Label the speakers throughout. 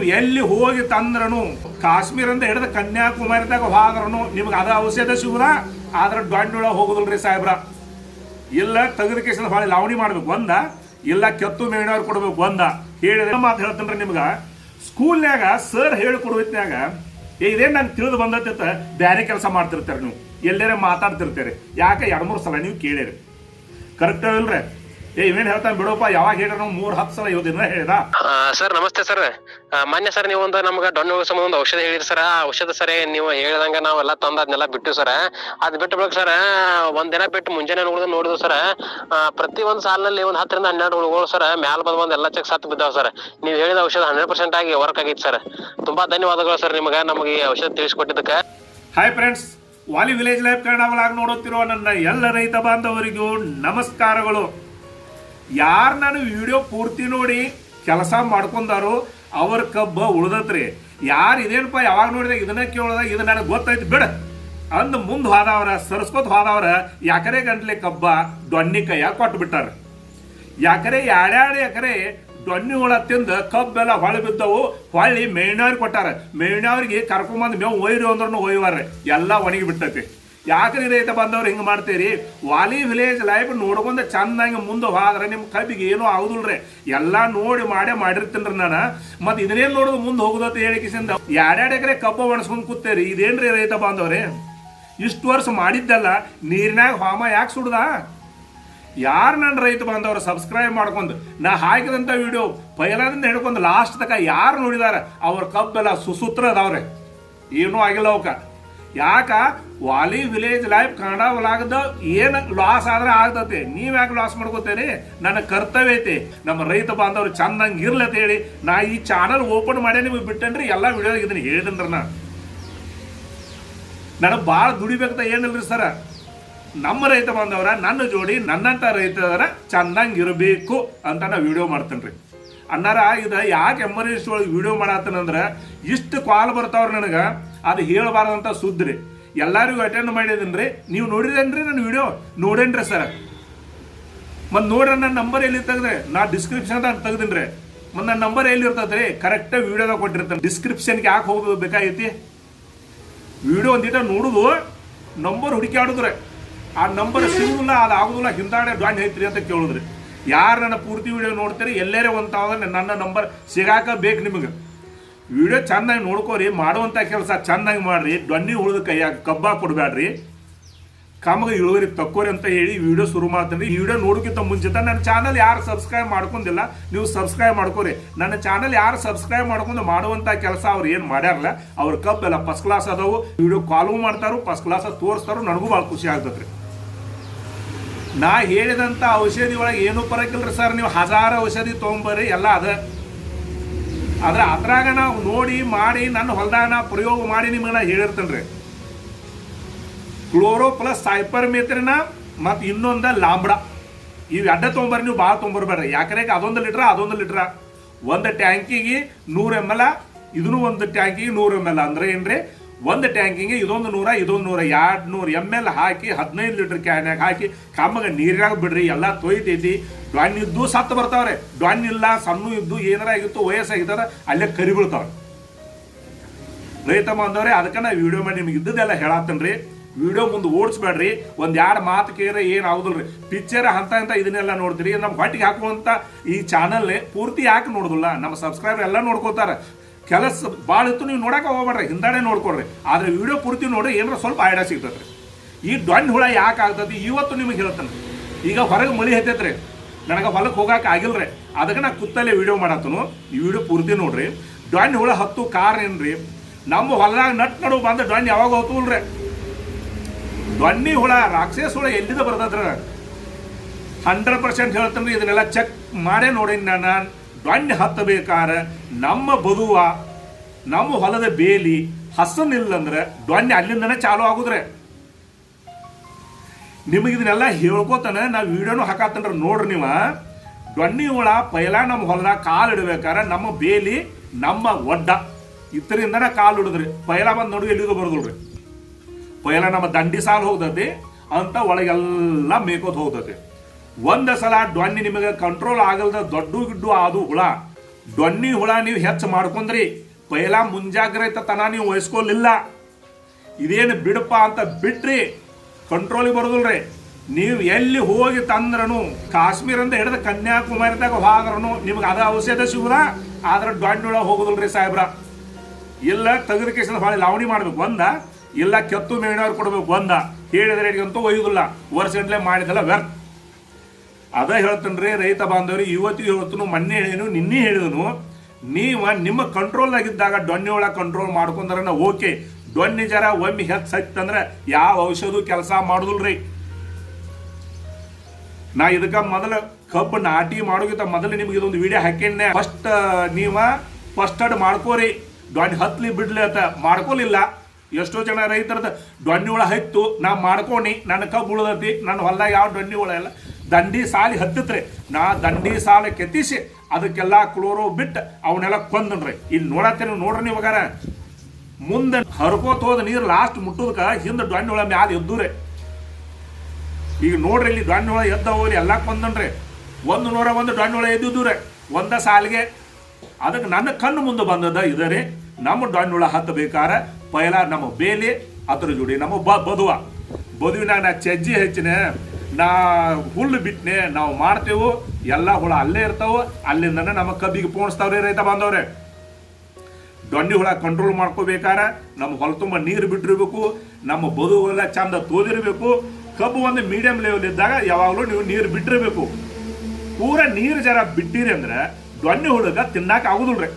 Speaker 1: ನೀವು ಎಲ್ಲಿ ಹೋಗಿ ತಂದ್ರನು? ಕಾಶ್ಮೀರಿಂದ ಹಿಡಿದು ಕನ್ಯಾಕುಮಾರಿದಾಗ ಹೋದ್ರನು, ನಿಮ್ಗೆ ಅದ ಔಷಧ ಸಿಗುದ? ಆದ್ರೆ ಡೊಣ್ಣೊಳಗೆ ಹೋಗುದಿಲ್ರಿ ಸಾಹೇಬ್ರ. ಇಲ್ಲ ತಗದಿ ಕೇಸಿಂದ ಭಾಳ ಲಾವಣಿ ಮಾಡ್ಬೇಕು. ಒಂದ, ಇಲ್ಲ, ಕೆತ್ತು ಮೇಣವ್ರು ಕೊಡ್ಬೇಕು. ಒಂದ, ಹೇಳಿದ್ರೆ ಮಾತು ಹೇಳ್ತೇನ್ರಿ ನಿಮ್ಗೆ. ಸ್ಕೂಲ್ನಾಗ ಸರ್ ಹೇಳಿಕೊಡುವತ್ನಾಗ ಇದೇನು ನಂಗೆ ತಿಳಿದು ಬಂದತ್ತ ಬ್ಯಾರೆ ಕೆಲಸ ಮಾಡ್ತಿರ್ತಾರೆ ನೀವು. ಎಲ್ಲೇರೆ ಮಾತಾಡ್ತಿರ್ತೀರಿ. ಯಾಕೆ ಎರಡು ಮೂರು ಸಲ ನೀವು ಕೇಳಿರಿ. ಕರೆಕ್ಟ್ ಇಲ್ರಿ ಏ ಇವೇನ್ ಹೇಳ್ತಾನೆ ಬಿಡೋಪ್ಪ ಯಾವಾಗ ಹೇಳ್ರ ನಾವು ಮೂರ್ ಹತ್ತು ಸಲ ಇವತ್ತಿನ ಹೇಳ್ದ.
Speaker 2: ಸರ್ ನಮಸ್ತೆ ಸರ್. ಮಾನ್ಯ ಸರ್ ನೀವು ಒಂದು ನಮ್ಗೆ ಡೊಣ್ಣು ಸಂಬಂಧ ಒಂದು ಔಷಧ ಹೇಳಿದ್ರಿ ಸರ್. ಆ ಔಷಧ ಸರಿ ನೀವು ಹೇಳ್ದಂಗ ನಾವೆಲ್ಲ ತಂದು ಅದನ್ನೆಲ್ಲ ಬಿಟ್ಟು ಸರ್. ಅದ್ ಬಿಟ್ಟು ಬಿಡಕ್ ಸರ್. ಒಂದ್ ದಿನ ಬಿಟ್ಟು ಮುಂಜಾನೆ ಹುಡುಗ ನೋಡಿದ್ರು ಸರ್. ಪ್ರತಿ ಒಂದು ಸಾಲಿನಲ್ಲಿ ಒಂದು ಹತ್ತರಿಂದ ಹನ್ನೆರಡು ಹುಳುಗಳು ಸರ್. ಮ್ಯಾಲ ಬಂದು ಒಂದು ಎಲ್ಲ ಚೆಕ್ ಸತ್ತು ಬಿದ್ದಾವ ಸರ್. ನೀವು ಹೇಳಿದ ಔಷಧ ಹಂಡ್ರೆಡ್ ಪರ್ಸೆಂಟ್ ಆಗಿ ವರ್ಕ್ ಆಗಿತ್ತು ಸರ್. ತುಂಬಾ ಧನ್ಯವಾದಗಳು ಸರ್ ನಿಮ್ಗೆ ನಮಗೆ ಈ ಔಷಧ ತಿಳಿಸ್ಕೊಟ್ಟಿದ್ದಕ್ಕೆ.
Speaker 1: Hi friends Vali village life Kannada ನೋಡುತ್ತಿರುವ ನನ್ನ ಎಲ್ಲ ರೈತ ಬಾಂಧವರಿಗೂ ನಮಸ್ಕಾರಗಳು. ಯಾರು ನಾನು ವಿಡಿಯೋ ಪೂರ್ತಿ ನೋಡಿ ಕೆಲಸ ಮಾಡ್ಕೊಂಡಾರೋ ಅವ್ರ ಕಬ್ಬ ಉಳ್ದತ್ರಿ. ಯಾರು ಇದೇನಪ್ಪ ಯಾವಾಗ ನೋಡಿದಾಗ ಇದನ್ನ ಕೇಳಿದಾಗ ಇದು ನನಗೆ ಗೊತ್ತಾಯ್ತು ಬಿಡ. ಅಂದ್ ಮುಂದೆ ಹೋದವ್ರ ಸರಸ್ಕೋತ್ ಹೋದವ್ರ, ಯಾಕರೆ ಗಂಟ್ಲೆ ಕಬ್ಬ ದೊಣ್ಣಿ ಕೈಯಾಗ ಕೊಟ್ಟು ಬಿಟ್ಟಾರ ಯಾಕರೆ ಎರಡೆರಡು ಎಕರೆ ದೊಣ್ಣಿ ಹುಳ ತಿಂದ ಕಬ್ಬೆಲ್ಲ ಹೊಳೆ ಬಿದ್ದವು, ಹೊಳ್ಳಿ ಮೇಣ್ಣವ್ರಿಗೆ ಕೊಟ್ಟಾರ. ಮೇಣ್ಣವ್ರಿಗೆ ಕರ್ಕೊಂಬಂದು ಮೇವು ಒಯ್ರಿ ಅಂದ್ರೂ ಒಯ್ಯುವಾರ ಎಲ್ಲ ಒಣಗಿ ಬಿಟ್ಟೈತಿ ಯಾಕ್ರಿ ರೈತ ಬಂದವ್ರು ಹಿಂಗೆ ಮಾಡ್ತೀರಿ? ವಾಲಿ ವಿಲೇಜ್ ಲೈಫ್ ನೋಡ್ಕೊಂಡ ಚಂದಂಗೆ ಮುಂದೆ ಹೋದ್ರೆ ನಿಮ್ಮ ಕಬ್ಬಿಗೆ ಏನೂ ಆಗುದಿಲ್ರಿ ಎಲ್ಲ ನೋಡಿ ಮಾಡೇ ಮಾಡಿರ್ತೀನಿ ನಾನು. ಮತ್ತೆ ಇದನ್ನೇನು ನೋಡೋದು ಮುಂದೆ ಹೋಗುದತ್ತ ಹೇಳಿಕಿಸಿಂದ ಎರಡೆರಡು ಎಕರೆ ಕಬ್ಬು ಒಣಸ್ಕೊಂಡ್ ಕೂತೇರಿ, ಇದೇನ್ರಿ ರೈತ ಬಾಂಧವ್ರಿ? ಇಷ್ಟು ವರ್ಷ ಮಾಡಿದ್ದಲ್ಲ, ನೀರಿನಾಗ ಹಾಮ ಯಾಕೆ ಸುಡ್ದ? ಯಾರು ನನ್ನ ರೈತ ಬಾಂಧವರು ಸಬ್ಸ್ಕ್ರೈಬ್ ಮಾಡ್ಕೊಂಡು ನಾ ಹಾಕಿದಂಥ ವಿಡಿಯೋ ಪೈಲಾದಿಂದ ಹಿಡ್ಕೊಂಡು ಲಾಸ್ಟ್ ತಕ ಯಾರು ನೋಡಿದಾರ, ಅವ್ರ ಕಬ್ಬೆಲ್ಲ ಸುಸೂತ್ರ ಅದಾವ್ರೆ. ಏನೂ ಆಗಿಲ್ಲ ಅವಕ್ಕ. ಯಾಕ? ವಾಲಿ ವಿಲೇಜ್ ಲೈಫ್ ಕನ್ನಡ ಒಳಗದ ಏನ್ ಲಾಸ್ ಆದ್ರೆ ಆಗ್ತತೆ. ನೀವು ಯಾಕೆ ಲಾಸ್ ಮಾಡ್ಕೋತೇರಿ? ನನ್ನ ಕರ್ತವ್ಯ ಐತಿ. ನಮ್ಮ ರೈತ ಬಾಂಧವ್ರು ಚಂದಂಗೆ ಇರ್ಲಿ ಅಂತ ಹೇಳಿ ನಾ ಈ ಚಾನಲ್ ಓಪನ್ ಮಾಡೇ ನಿಮಗೆ ಬಿಟ್ಟೇನ್ರಿ? ಎಲ್ಲ ವಿಡಿಯೋ ಇದನ್ನ ಹೇಳಿದ್ರ ನಾ. ನನಗೆ ಭಾಳ ದುಡಿಬೇಕಂತ ಏನಿಲ್ರಿ ಸರ? ನಮ್ಮ ರೈತ ಬಾಂಧವರ, ನನ್ನ ಜೋಡಿ, ನನ್ನಂತ ರೈತರ ಚಂದಂಗ ಇರಬೇಕು ಅಂತ ನಾ ವಿಡಿಯೋ ಮಾಡ್ತೇನೆ ಅನ್ನಾರ ಇದು ಯಾಕೆ ಎಮರ್ಜೆನ್ಸಿ ಒಳಗೆ ವಿಡಿಯೋ ಮಾಡತ್ತನಂದ್ರೆ ಇಷ್ಟು ಕಾಲ್ ಬರ್ತಾವ್ರಿ ನನಗೆ. ಅದು ಹೇಳಬಾರ್ದಂತ ಸುದ್ರಿ. ಎಲ್ಲರಿಗೂ ಅಟೆಂಡ್ ಮಾಡಿದೀನಿ ನೀವು ನೋಡಿದೇನ್ರಿ ನನ್ನ ವಿಡಿಯೋ ನೋಡೇನ್ರಿ ಸರ್ ಮತ್ತು ನೋಡ್ರಿ ನನ್ನ ನಂಬರ್ ಎಲ್ಲಿ ತೆಗೆದ್ರೆ? ನಾ ಡಿಸ್ಕ್ರಿಪ್ಷನ್ ಡಿಸ್ಕ್ರಿಪ್ಷನ್ದಾಗ ತೆಗ್ದಿನ್ರಿ. ಮತ್ತು ನನ್ನ ನಂಬರ್ ಎಲ್ಲಿ ಇರ್ತದ್ರಿ ಕರೆಕ್ಟಾಗಿ ವಿಡಿಯೋದಾಗ ಕೊಟ್ಟಿರ್ತಾನೆ. ಡಿಸ್ಕ್ರಿಪ್ಷನ್ಗೆ ಯಾಕೆ ಹೋಗೋದು ಬೇಕಾಗೈತಿ? ವಿಡಿಯೋ ಒಂದಿಟ ನೋಡುದು ನಂಬರ್ ಹುಡುಕಾಡಿದ್ರೆ ಆ ನಂಬರ್ ಸಿಗುದಿಲ್ಲ, ಅದು ಆಗುದಿಲ್ಲ, ಹಿಂದಾಡೆ ಡ್ವಾಂಡ್ ಐತ್ರಿ ಅಂತ ಕೇಳಿದ್ರಿ. ಯಾರು ನನ್ನ ಪೂರ್ತಿ ವಿಡಿಯೋ ನೋಡ್ತೀರಿ? ಎಲ್ಲರೇ ಒಂದು ನನ್ನ ನಂಬರ್ ಸಿಗಾಕ ಬೇಕು ನಿಮಗೆ. ವಿಡಿಯೋ ಚೆನ್ನಾಗಿ ನೋಡ್ಕೋರಿ ಮಾಡುವಂಥ ಕೆಲಸ ಚೆನ್ನಾಗಿ ಮಾಡ್ರಿ, ದೊಣ್ಣಿ ಉಳಿದ ಕೈಯಾಗ ಕಬ್ಬ ಕೊಡಬೇಡ್ರಿ ಕಾಮಗೆ ಇಳುವರಿ ತಕ್ಕೋರಿ ಅಂತ ಹೇಳಿ ವಿಡಿಯೋ ಶುರು ಮಾಡ್ತೀನಿ. ಈ ವಿಡಿಯೋ ನೋಡೋಕ್ಕಿಂತ ಮುಂಚಿತ ನನ್ನ ಚಾನಲ್ ಯಾರು ಸಬ್ಸ್ಕ್ರೈಬ್ ಮಾಡ್ಕೊಂಡಿಲ್ಲ, ನೀವು ಸಬ್ಸ್ಕ್ರೈಬ್ ಮಾಡ್ಕೋರಿ. ನನ್ನ ಚಾನಲ್ ಯಾರು ಸಬ್ಸ್ಕ್ರೈಬ್ ಮಾಡ್ಕೊಂಡು ಮಾಡುವಂಥ ಕೆಲಸ ಅವ್ರು ಏನು ಮಾಡ್ಯಾರಲ್ಲ, ಅವ್ರ ಕಬ್ಬೆಲ್ಲ ಫಸ್ಟ್ ಕ್ಲಾಸ್ ಅದಾವು. ವಿಡಿಯೋ ಕಾಲು ಮಾಡ್ತಾರೋ ಫಸ್ಟ್ ಕ್ಲಾಸ್ ತೋರಿಸ್ತಾರೋ, ನನಗೂ ಭಾಳ ಖುಷಿ ಆಗ್ತದ್ರಿ ನಾ ಹೇಳಿದಂಥ ಔಷಧಿ ಒಳಗೆ ಏನೂ ಏನು ರೀ ಸರ್ ನೀವು ಹಜಾರು ಔಷಧಿ ತೊಗೊಂಬರ್ರಿ, ಎಲ್ಲ ಅದ. ಆದ್ರೆ ಅದ್ರಾಗ ನಾವು ನೋಡಿ, ಮಾಡಿ, ನನ್ನ ಹೊಲದಾಗ ನಾ ಪ್ರಯೋಗ ಮಾಡಿ ನಿಮಗೆ ನಾ ಹೇಳಿರ್ತೇನೆ ರೀ ಕ್ಲೋರೋ ಪ್ಲಸ್ ಸೈಪರ್ ಮೇತ್ರಿನ ಮತ್ತು ಇನ್ನೊಂದ ಲಾಂಬಡ. ಇವು ಅಡ್ಡ ತೊಗೊಂಬರ್ರಿ ನೀವು ಭಾಳ ತೊಗೊಂಬರ್ಬೇಡ್ರಿ ಯಾಕಂದ್ರೆ ಅದೊಂದು ಲೀಟ್ರ ಅದೊಂದು ಲೀಟ್ರ. ಒಂದು ಟ್ಯಾಂಕಿಗೆ ನೂರು ಎಂ ಎಲ್ ಇದನ್ನು ಒಂದು ಟ್ಯಾಂಕಿಗೆ ನೂರು ಎಂ ಎಲ್ ಅಂದ್ರೆ ಏನ್ರಿ? ಒಂದು ಟ್ಯಾಂಕಿಗೆ ಇದೊಂದು ನೂರ ಇದೊಂದು ನೂರ, ಎರಡು ನೂರು ಎಂ ಎಲ್ ಹಾಕಿ, ಹದಿನೈದು ಲೀಟರ್ ಕ್ಯಾನ್ಯಾಗ ಹಾಕಿ, ಕಾಮಗ ನೀರಾಗ ಬಿಡ್ರಿ, ಎಲ್ಲ ತೊಯ್ತೈತಿ ಡ್ವಾನ್ ಇದ್ದು ಸತ್ತು ಬರ್ತಾವ್ರೆ. ಡ್ವಾನ್ ಇಲ್ಲ, ಸಣ್ಣ ಇದ್ದು ಏನಾರ ಆಗಿತ್ತು ವಯಸ್ಸಾಗಿತ್ತಂದ್ರೆ ಅಲ್ಲೇ ಕರಿ ಬೀಳ್ತಾವ್ರೆ ರೈತ ಬಂದವ್ರೆ ಅದಕ್ಕೆ ನಾ ವಿಡಿಯೋ ಮಾಡಿ ನಿಮ್ಗೆ ಇದ್ದದೆಲ್ಲ ಹೇಳತ್ತನ್ರಿ ವಿಡಿಯೋ ಮುಂದೆ ಓಡಿಸ್ಬೇಡ್ರಿ. ಒಂದ್ ಎರಡು ಮಾತು ಕೇರೆ ಏನು ಆಗುದಿಲ್ರಿ. ಪಿಕ್ಚರ್ ಅಂತ ಅಂತ ಇದನ್ನೆಲ್ಲ ನೋಡ್ತೀರಿ. ನಮ್ಮ ಹೊಟ್ಟಿಗೆ ಹಾಕುವಂತ ಈ ಚಾನಲ್ ಪೂರ್ತಿ ಯಾಕೆ ನೋಡುದಿಲ್ಲ? ನಮ್ಮ ಸಬ್ಸ್ಕ್ರೈಬರ್ ಎಲ್ಲ ನೋಡ್ಕೋತಾರ. ಕೆಲಸ ಭಾಳ ಇತ್ತು, ನೀವು ನೋಡಕ್ಕೆ ಹೋಗ್ಬೇಡ್ರಿ, ಹಿಂದಾಡೆ ನೋಡ್ಕೊಳ್ರಿ. ಆದ್ರೆ ವಿಡಿಯೋ ಪೂರ್ತಿ ನೋಡ್ರಿ ಏನಾರ ಸ್ವಲ್ಪ ಐಡಿಯಾ ಸಿಗ್ತದ್ರಿ ಈ ದೊಡ್ಡ ಹುಳ ಯಾಕೆ ಆಗ್ತದೆ ಇವತ್ತು ನಿಮಗೆ ಹೇಳ್ತಾನೆ. ಈಗ ಹೊರಗೆ ಮಳಿ ಹತ್ತೈತ್ರಿ. ನನಗೆ ಹೊಲಕ್ಕೆ ಹೋಗಕ್ಕೆ ಆಗಿಲ್ರಿ. ಅದಕ್ಕೆ ನಾ ಕುತ್ತಲ್ಲೇ ವಿಡಿಯೋ ಮಾಡತ್ತನು. ಈ ವಿಡಿಯೋ ಪೂರ್ತಿ ನೋಡ್ರಿ. ಡೊಣ್ಣ ಹುಳ ಹತ್ತು ಏನ್ರಿ? ನಮ್ಮ ಹೊಲದಾಗ ನಟ್ ನಡು ಬಂದ ಡೊಣ್ಣ ಯಾವಾಗ ಹೋಗ್ತವಲ್ರಿ ದೊಣ್ಣಿ ಹುಳ ರಾಕ್ಷಸ ಹುಳ ಎಲ್ಲಿಂದ ಬರ್ತದ್ರ ಹಂಡ್ರೆಡ್ ಪರ್ಸೆಂಟ್ ಹೇಳ್ತೇನೆ ಇದನ್ನೆಲ್ಲ ಚೆಕ್ ಮಾಡೇ ನೋಡಿ ನಾನು. ದೊಣ್ಣೆ ಹತ್ತಬೇಕಾದ್ರೆ ನಮ್ಮ ಬದುವ, ನಮ್ಮ ಹೊಲದ ಬೇಲಿ ಹಸನಿಲ್ಲಂದ್ರೆ ದೊಣ್ಣೆ ಅಲ್ಲಿಂದನೇ ಚಾಲು ಆಗುದ್ರೆ. ನಿಮಗೆ ಇದನ್ನೆಲ್ಲ ಹೇಳ್ಕೊತಾನೆ ನಾವು ವಿಡಿಯೋನು ಹಾಕತ್ತನ್ರ. ನೋಡ್ರಿ ನೀವ ಡೊಣ್ಣಿ ಹುಳ ಪೈಲ ನಮ್ಮ ಹೊಲದಾಗ ಕಾಲು ಇಡಬೇಕಾದ್ರೆ ನಮ್ಮ ಬೇಲಿ ನಮ್ಮ ಒಡ್ಡ. ಇತ್ತರಿಂದನೇ ಕಾಲು ಹಿಡಿದ್ರಿ ಪೈಲ ಬಂದು ನಡುವೆ ಎಲ್ಲಿಗೂ ಬರೋದಿಲ್ರಿ. ಪೈಲ ನಮ್ಮ ದಂಡಿ ಸಾಲು ಹೋಗ್ತತಿ, ಅಂತ ಒಳಗೆಲ್ಲ ಮೇಕೋತ್ ಹೋಗ್ತತಿ. ಒಂದ ಸಲ ಡೊಣ್ಣಿ ನಿಮಗೆ ಕಂಟ್ರೋಲ್ ಆಗಲ್ದ ದೊಡ್ಡ ಗಿಡ್ಡು ಅದು ಹುಳ. ಡೊನ್ನಿ ಹುಳ ನೀವು ಹೆಚ್ಚು ಮಾಡ್ಕೊಂಡ್ರಿ. ಪೈಲ ಮುಂಜಾಗ್ರತೆತನ ನೀವು ವಹಿಸ್ಕೊಲಿಲ್ಲ. ಇದೇನು ಬಿಡಪ್ಪ ಅಂತ ಬಿಟ್ರಿ ಕಂಟ್ರೋಲಿಗೆ ಬರೋದಿಲ್ರಿ. ನೀವು ಎಲ್ಲಿ ಹೋಗಿ ತಂದ್ರನು, ಕಾಶ್ಮೀರಿಂದ ಹಿಡಿದು ಕನ್ಯಾಕುಮಾರಿದಾಗ ಹೋದ್ರೂ ನಿಮ್ಗೆ ಅದ ಔಷಧ ಸಿಗುದ? ಆದ್ರೆ ಡೊಣ್ಣಿಳ ಹೋಗುದಿಲ್ರಿ ಸಾಹೇಬ್ರ. ಇಲ್ಲ ತೆಗೆದ ಕೇಸಿಂದ ಭಾಳ ಲಾವಣಿ ಮಾಡ್ಬೇಕು. ಒಂದ, ಇಲ್ಲ, ಕೆತ್ತು ಮೇಣವ್ರು ಕೊಡ್ಬೇಕು. ಒಂದ, ಹೇಳಿದ್ರೆ ಅಂತೂ ಒಯ್ಯುದಿಲ್ಲ. ವರ್ಷ ಮಾಡಿದಲ್ಲ ವ್ಯರ್ಥ. ಅದ ಹೇಳ್ತನ್ರಿ, ರೈತ ಬಾಂಧವ್ರಿ, ಇವತ್ತಿಗೆ ಹೇಳ್ತನು, ಮೊನ್ನೆ ಹೇಳಿನು ನಿನ್ನೆ ಹೇಳಿದನು. ನೀವ ನಿಮ್ಮ ಕಂಟ್ರೋಲ್ನಾಗಿದ್ದಾಗ ಡೊಣ್ಣೆ ಒಳಗೆ ಕಂಟ್ರೋಲ್ ಮಾಡ್ಕೊಂಡ್ರನ್ನ ಓಕೆ ಡೊಣ್ಣೆ ಜರ ಒಮ್ಮೆ ಹೆಚ್ಚು ಹತ್ತಂದ್ರೆ ಯಾವ ಔಷಧ ಕೆಲಸ ಮಾಡುದಿಲ್ರಿ. ನಾ ಇದಕ್ಕ ಮೊದಲ ಕಬ್ಬು ನಾಟಿ ಮಾಡೋಗಿಂತ ಮೊದಲು ನಿಮ್ಗೆ ಇದೊಂದು ವಿಡಿಯೋ ಹಾಕಿನ್ನೆ ಫಸ್ಟ್ ನೀವ ಫಸ್ಟ್ ಅಡ್ ಮಾಡ್ಕೋರಿ. ಡೊಣ್ಣೆ ಹತ್ಲಿ ಬಿಡ್ಲಿ ಅಂತ ಮಾಡ್ಕೊಲಿಲ್ಲ. ಎಷ್ಟೋ ಜನ ರೈತರದ ಡೊಣ್ಣೆ ಒಳ ಹತ್ತು, ನಾ ಮಾಡ್ಕೊನಿ. ನನ್ನ ಕಬ್ಬು ಉಳ್ದತಿ, ನನ್ನ ಹೊಲ್ದಾಗ ಯಾವ ಡೊಣ್ಣೆ ಒಳ ಇಲ್ಲ. ದಂಡಿ ಸಾಲಿ ಹತ್ತಿತ್ರಿ ನಾ ದಂಡಿ ಸಾಲ ಕೆತ್ತಿಸಿ ಅದಕ್ಕೆಲ್ಲ ಕ್ಲೋರೋ ಬಿಟ್ಟು ಅವನ್ನೆಲ್ಲ ಕೊಂದನ್ರಿ. ಇಲ್ಲಿ ನೋಡತ್ತೇನೆ ನೋಡ್ರಿ ನೀವಾಗಾರ ಮುಂದೆ ಹರ್ಕೋತ ಹೋದ ನೀರು ಲಾಸ್ಟ್ ಮುಟ್ಟುದಕ್ಕ ಹಿಂದೆ ಹುಳ ಮ್ಯಾಲ ಎದ್ದೂರಿ. ಈಗ ನೋಡ್ರಿ ಇಲ್ಲಿ ಡೊಣ್ಣೊಳ ಎದ್ದ ಹೋಗ್ಲಿ ಎಲ್ಲ ಕೊಂದನ್ರಿ. ಒಂದು ನೂರ ಒಂದು ಡೊಣ್ಣೊಳ ಎದ್ದಿದ್ದೂರಿ. ಒಂದ ಸಾಲಿಗೆ. ಅದಕ್ಕೆ ನನ್ನ ಕಣ್ಣು ಮುಂದೆ ಬಂದದ ಇದರಿ ನಮ್ಮ ಡೊಣ್ಣೊಳ ಹತ್ತಬೇಕಾರೆ. ಪೈಲ ನಮ್ಮ ಬೇಲಿ, ಅದ್ರ ಜೋಡಿ ನಮ್ಮ ಬದುವ ಬದುವಿನಾಗ ನಾ ಚಜ್ಜಿ ಹೆಚ್ಚಿನ. ನಾ ಹುಲ್ಲು ಬಿಟ್ನೆ ನಾವು ಮಾಡ್ತೇವು, ಎಲ್ಲ ಹುಳ ಅಲ್ಲೇ ಇರ್ತಾವ, ಅಲ್ಲಿಂದನೇ ನಮ್ಮ ಕಬ್ಬಿಗೆ ಪೋಣಿಸ್ತಾವ್ರಿ ರೈತ ಬಾಂಧವ್ರೆ. ದೊಣ್ಣಿ ಹುಳ ಕಂಟ್ರೋಲ್ ಮಾಡ್ಕೋಬೇಕಾರ, ನಮ್ಮ ಹೊಲ ತುಂಬ ನೀರು ಬಿಟ್ಟಿರ್ಬೇಕು, ನಮ್ಮ ಬದುವೆಲ್ಲ ಚಂದ ತೋದಿರ್ಬೇಕು, ಕಬ್ಬು ಒಂದು ಮೀಡಿಯಂ ಲೆವೆಲ್ ಇದ್ದಾಗ ಯಾವಾಗಲೂ ನೀವು ನೀರು ಬಿಟ್ಟಿರಬೇಕು. ಪೂರ ನೀರು ಜರ ಬಿಟ್ಟಿರಿ ಅಂದ್ರೆ ದೊಣ್ಣಿ ಹುಳಗ ತಿನ್ನಾಕ ಆಗುದಿಲ್ರಿ.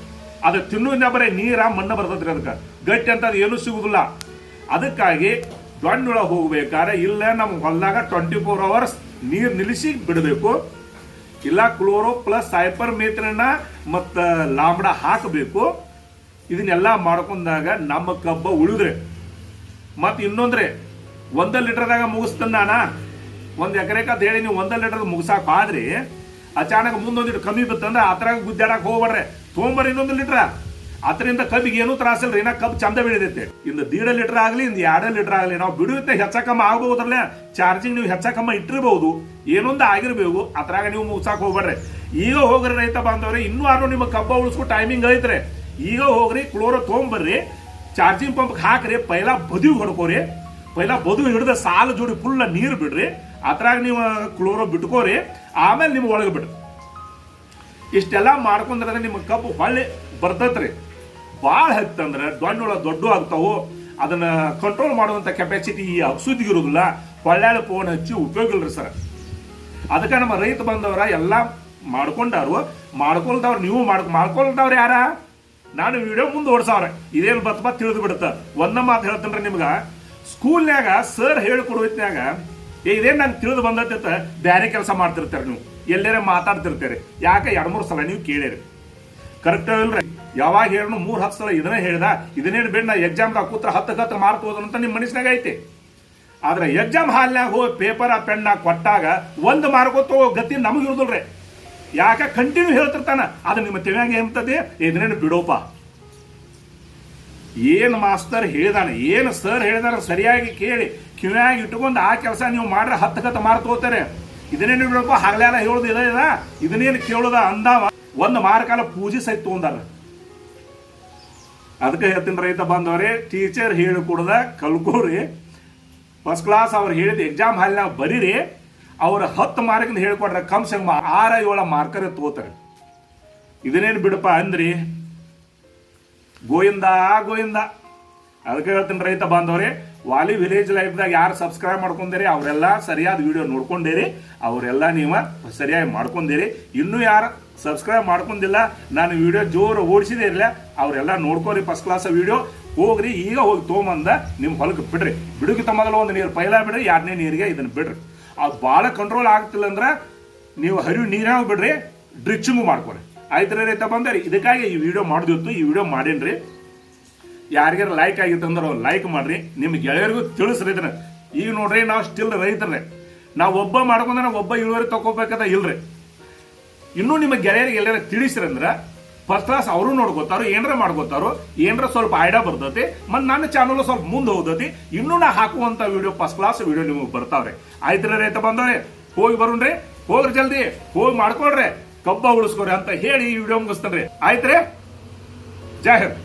Speaker 1: ಅದು ತಿನ್ನೋದ್ರಿಂದ ಬರೀ ನೀರ ಮಣ್ಣು ಬರ್ತದ್ರಿ ಅದಕ್ಕೆ. ಗಟ್ಟಿ ಅಂತ ಏನೂ ಸಿಗುದಿಲ್ಲ. ಅದಕ್ಕಾಗಿ ಹುಳ ಹೋಗ್ಬೇಕಾದ್ರೆ ಇಲ್ಲ ನಮ್ಮ ಹೊಲದಾಗ ಟ್ವೆಂಟಿ ಫೋರ್ ಅವರ್ಸ್ ನೀರು ನಿಲ್ಲಿಸಿ ಬಿಡಬೇಕು. ಇಲ್ಲ ಕ್ಲೋರೋ ಪ್ಲಸ್ ಸೈಪರ್ ಮೇತ್ರನ ಮತ್ತು ಲಾಂಬಡ ಹಾಕಬೇಕು. ಇದನ್ನೆಲ್ಲ ಮಾಡ್ಕೊಂಡಾಗ ನಮ್ಮ ಕಬ್ಬ ಉಳಿದ್ರೆ. ಮತ್ತು ಇನ್ನೊಂದ್ರೆ, ಒಂದು ಲೀಟ್ರದಾಗ ಮುಗಿಸ್ತೇನೆ ನಾನು? ಒಂದು ಎಕರೆಕ ಅಂತ ಹೇಳಿ ನೀವು ಒಂದು ಲೀಟರ್ ಮುಗಿಸಾಕ ಆದ್ರಿ, ಅಚಾನಕ್ ಮುಂದೊಂದಿಟ್ಟು ಕಮ್ಮಿ ಬಿತ್ತಂದ್ರೆ ಆತರಾಗ ಗುದ್ದಾಡಕ್ ಹೋಗ್ಬಾರ್ರಿ ತೊಗೊಂಬರ್ರಿ ಇನ್ನೊಂದು ಲೀಟ್ರ. ಅದರಿಂದ ಕಬ್ಬಿಗೆ ಏನೂ ತ್ರಾಸಿಲ್ರಿ, ಇನ್ನ ಕಬ್ಬು ಚಂದ ಬೆಳೆದೈತೆ. ಇಂದ ದೀಡ ಲೀಟರ್ ಆಗಲಿ ಇಂದ ಎರಡು ಲೀಟರ್ ಆಗಲಿ, ನಾವು ಬಿಡುತ್ತೆ ಹೆಚ್ಚ ಕಮ್ಮ ಚಾರ್ಜಿಂಗ್ ನೀವು ಹೆಚ್ಚ ಕಮ್ಮ ಏನೊಂದು ಆಗಿರ್ಬೇಕು, ಅದ್ರಾಗ ನೀವು ಮುಗ್ಸಾಕ್ ಹೋಗ್ಬೇಡ್ರಿ. ಈಗ ಹೋಗ್ರಿ ರೈತ ಬಾಂಧವ್ರಿ, ಇನ್ನೂ ಆರು ನಿಮ್ಮ ಕಬ್ಬ ಉಳಿಸ್ಕೊ ಟೈಮಿಂಗ್ ಐತ್ರಿ. ಈಗ ಹೋಗ್ರಿ, ಕ್ಲೋರೋ ತೊಗೊಂಬರ್ರಿ. ಚಾರ್ಜಿಂಗ್ ಪಂಪ್ ಹಾಕ್ರಿ, ಪೈಲ ಬದು ಹೊಡ್ಕೋರಿ. ಪೈಲ ಬದು ಹಿಡಿದ ಸಾಲ ಜೋಡಿ ಫುಲ್ ನೀರು ಬಿಡ್ರಿ. ಅದ್ರಾಗ ನೀವು ಕ್ಲೋರೋ ಬಿಟ್ಕೋರಿ. ಆಮೇಲೆ ನಿಮ್ಗೆ ಒಳಗೆ ಬಿಡ್ರಿ. ಇಷ್ಟೆಲ್ಲ ಮಾಡ್ಕೊಂಡ್ರೆ ನಿಮ್ಮ ಕಬ್ಬು ಹೊಳ್ಳಿ ಬರ್ತೈತ್ರಿ. ಭಾಳ ಹತ್ತಂದ್ರೆ ದೊಡ್ಡೊಳ ದೊಡ್ಡ ಆಗ್ತಾವು. ಅದನ್ನ ಕಂಟ್ರೋಲ್ ಮಾಡುವಂತ ಕೆಪಾಸಿಟಿ ಈ ಔಷಧಿಗೆ ಇರೋದಿಲ್ಲ. ಹೊಳ್ಳ ಫೋನ್ ಹಚ್ಚಿ ಉಪಯೋಗ ಇಲ್ರಿ ಸರ್. ಅದಕ್ಕೆ ನಮ್ಮ ರೈತ ಬಂದವರ ಎಲ್ಲ ಮಾಡ್ಕೊಂಡಾರು. ಮಾಡ್ಕೊಳ್ದವ್ರು ನೀವು ಮಾಡ್, ಮಾಡ್ಕೊಳ್ದವ್ರು ಯಾರ? ನಾನು ವಿಡಿಯೋ ಮುಂದೆ ಓಡಿಸವ್ರೆ. ಇದೇನು ಬತ್ ಬತ್ ತಿಳಿದು ಬಿಡುತ್ತ. ಒಂದ ಮಾತು ಹೇಳ್ತೇನೆ ನಿಮ್ಗೆ. ಸ್ಕೂಲ್ನ್ಯಾಗ ಸರ್ ಹೇಳ್ಕೊಡುವತ್ನ್ಯಾಗ ಏ, ಇದೇನು ನಂಗೆ ತಿಳಿದು ಬಂದತ್ತ ಬೇರೆ ಕೆಲಸ ಮಾಡ್ತಿರ್ತಾರೆ ನೀವು. ಎಲ್ಲೇರೆ ಮಾತಾಡ್ತಿರ್ತೀರಿ. ಯಾಕೆ ಎರಡು ಮೂರು ಸಲ ನೀವು ಕೇಳಿರಿ. ಕರೆಕ್ಟ್ ಇಲ್ರಿ. ಯಾವಾಗ ಹೇಳನು ಮೂರು ಹತ್ತು ಸಲ ಇದನ್ನೇ ಹೇಳ್ದ. ಇದನ್ನೇ ಬೇಡ ನಾ ಎಕ್ಸಾಮ್ದಾಗ ಕೂತ್ರ ಹತ್ತು ಹತ್ತು ಮಾರ್ಕ್ ಅಂತ ನಿಮ್ಮ ಮನಸ್ಸಿನಾಗ ಐತಿ. ಆದ್ರೆ ಎಕ್ಸಾಮ್ ಹಾಲ್ನಾಗ ಹೋಗಿ ಪೇಪರ್ ಆ ಪೆನ್ನ ಕೊಟ್ಟಾಗ ಒಂದು ಮಾರ್ಕೋತೋ ಗತಿ ನಮಗಿರುದಿಲ್ರಿ ಯಾಕೆ ಕಂಟಿನ್ಯೂ ಹೇಳ್ತಿರ್ತಾನ? ಅದು ನಿಮ್ಮ ತಿಳಿಯಂಗೆ ಎಂತದೆ ಇದನ್ನೇನು ಬಿಡೋಪ. ಏನು ಮಾಸ್ತರ್ ಹೇಳಿದಾನೆ, ಏನು ಸರ್ ಹೇಳಿದಾರ ಸರಿಯಾಗಿ ಕೇಳಿ. ಕಿವ್ಯಾಗಿ ಇಟ್ಕೊಂಡು ಆ ಕೆಲಸ ನೀವು ಮಾಡ್ರೆ ಹತ್ತು ಕತ್ತು ಮಾರ್ಕ್ ತಗೋತಾರೆ ಇದನ್ನೇನು ಬಿಡೋಪ ಹಗಲೆಲ್ಲ ಹೇಳೋದು ಇದ ಇದನ್ನೇನು ಕೇಳೋದ ಅಂದಾವ? ಒಂದು ಮಾರ್ಕಾಲ ಪೂಜೆ ಸಹಿತ ತೊಗೊಂಡಾರ. ಅದಕ್ಕೆ ಹೇಳ್ತೀನಿ ರೈತ ಬಂದವ್ರೆ ಟೀಚರ್ ಹೇಳಿ ಕೊಡದ ಕಲ್ಕೋರಿ. ಫಸ್ಟ್ ಕ್ಲಾಸ್ ಅವ್ರು ಹೇಳಿದ ಎಕ್ಸಾಮ್ ಹಾಲಿನಾಗ ಬರೀರಿ. ಅವ್ರ ಹತ್ತು ಮಾರ್ಕಿಂದ ಹೇಳ್ಕೊಟ್ರೆ ಕಮ್ ಸಂಗ್ ಆರ ಏಳು ಮಾರ್ಕರ್ ತಗೋತಾರೆ. ಇದನ್ನೇನು ಬಿಡಪ್ಪ ಅಂದ್ರಿ? ಗೋವಿಂದ ಗೋವಿಂದ. ಅದಕ್ಕೆ ಹೇಳ್ತೀನಿ ರೈತ ಬಾಂಧವ್ರೆ ವಾಲಿ ವಿಲೇಜ್ ಲೈಫ್ದಾಗ ಯಾರು ಸಬ್ಸ್ಕ್ರೈಬ್ ಮಾಡ್ಕೊಂಡಿರಿ, ಅವರೆಲ್ಲ ಸರಿಯಾದ ವಿಡಿಯೋ ನೋಡ್ಕೊಂಡಿರಿ. ಅವರೆಲ್ಲ ನೀವು ಸರಿಯಾಗಿ ಮಾಡ್ಕೊಂಡಿರಿ. ಇನ್ನೂ ಯಾರು ಸಬ್ಸ್ಕ್ರೈಬ್ ಮಾಡ್ಕೊಂಡಿಲ್ಲ, ನಾನು ವಿಡಿಯೋ ಜೋರು ಓಡಿಸಿದೆ ಇರಲಿಲ್ಲ ಅವರೆಲ್ಲ ನೋಡ್ಕೊರಿ ಫಸ್ಟ್ ಕ್ಲಾಸ್ ವಿಡಿಯೋ ಹೋಗ್ರಿ, ಈಗ ಹೋಗಿ ತೊಗೊಂಬಂದ ನಿಮ್ಮ ಹೊಲಕ್ಕೆ ಬಿಡ್ರಿ. ಬಿಡುಗಿತ ಮೊದಲು ಒಂದು ನೀರು ಪೈಲ ಬಿಡ್ರಿ, ಎರಡನೇ ನೀರಿಗೆ ಇದನ್ನ ಬಿಡ್ರಿ. ಅದು ಭಾಳ ಕಂಟ್ರೋಲ್ ಆಗ್ತಿಲ್ಲ ಅಂದ್ರೆ ನೀವು ಹರಿವು ನೀರಾಗ ಬಿಡ್ರಿ, ಡ್ರಿಚ್ಚಿಂಗು ಮಾಡ್ಕೊರಿ. ಆಯ್ತು ರೀ ರೈತ ಬಂದ್ರಿ, ಇದಕ್ಕಾಗಿ ಈ ವಿಡಿಯೋ ಮಾಡಿದಿತ್ತು, ಈ ವಿಡಿಯೋ ಮಾಡೇನ್ರಿ. ಯಾರಿಗಾರ ಲೈಕ್ ಆಗಿತ್ತು ಅಂದ್ರೆ ಲೈಕ್ ಮಾಡ್ರಿ. ನಿಮ್ಮ ಗೆಳೆಯರಿಗೂ ತಿಳಿಸ್ರಿ ಇದನ್ನ. ಈಗ ನೋಡ್ರಿ, ನಾವು ಸ್ಟಿಲ್ ರೈತರೇ. ನಾವು ಒಬ್ಬ ಮಾಡ್ಕೊಂಡ್ರೆ ಒಬ್ಬ ಇಳುವರಿ ತಗೋಬೇಕಂತ ಇಲ್ರಿ. ಇನ್ನೂ ನಿಮ್ಮ ಗೆಳೆಯರಿಗೆ ಎಲ್ಲಾರ ತಿಳಿಸ್ರಿ ಅಂದ್ರೆ ಫಸ್ಟ್ ಕ್ಲಾಸ್ ಅವರು ನೋಡ್ಕೋತಾರೋ ಏನರ ಮಾಡ್ಕೋತಾರೋ ಏನರ ಸ್ವಲ್ಪ ಐಡಿಯಾ ಬರ್ತೈತಿ, ಮತ್ತು ನನ್ನ ಚಾನಲ್ ಸ್ವಲ್ಪ ಮುಂದೆ ಹೋಗ್ತೈತಿ. ಇನ್ನೂ ನಾ ಹಾಕುವಂತ ವಿಡಿಯೋ ಫಸ್ಟ್ ಕ್ಲಾಸ್ ವಿಡಿಯೋ ನಿಮಗೆ ಬರ್ತಾವ್ರಿ. ಆಯ್ತು ರೈತ ಬಂದವ್ರೆ, ಹೋಗಿ ಬರೋಣ್ರಿ. ಹೋಗ್ರಿ ಜಲ್ದಿ. ಹೋಗಿ ಮಾಡ್ಕೊಳ್ರಿ. ಕಬ್ಬ ಉಳಿಸ್ಕೊಡ್ರಿ ಅಂತ ಹೇಳಿ ಈ ವಿಡಿಯೋ ಮುಗಿಸ್ತಾನ್ರಿ. ಆಯ್ತ್ರಿ? ರೀ ಹಿಂದ್.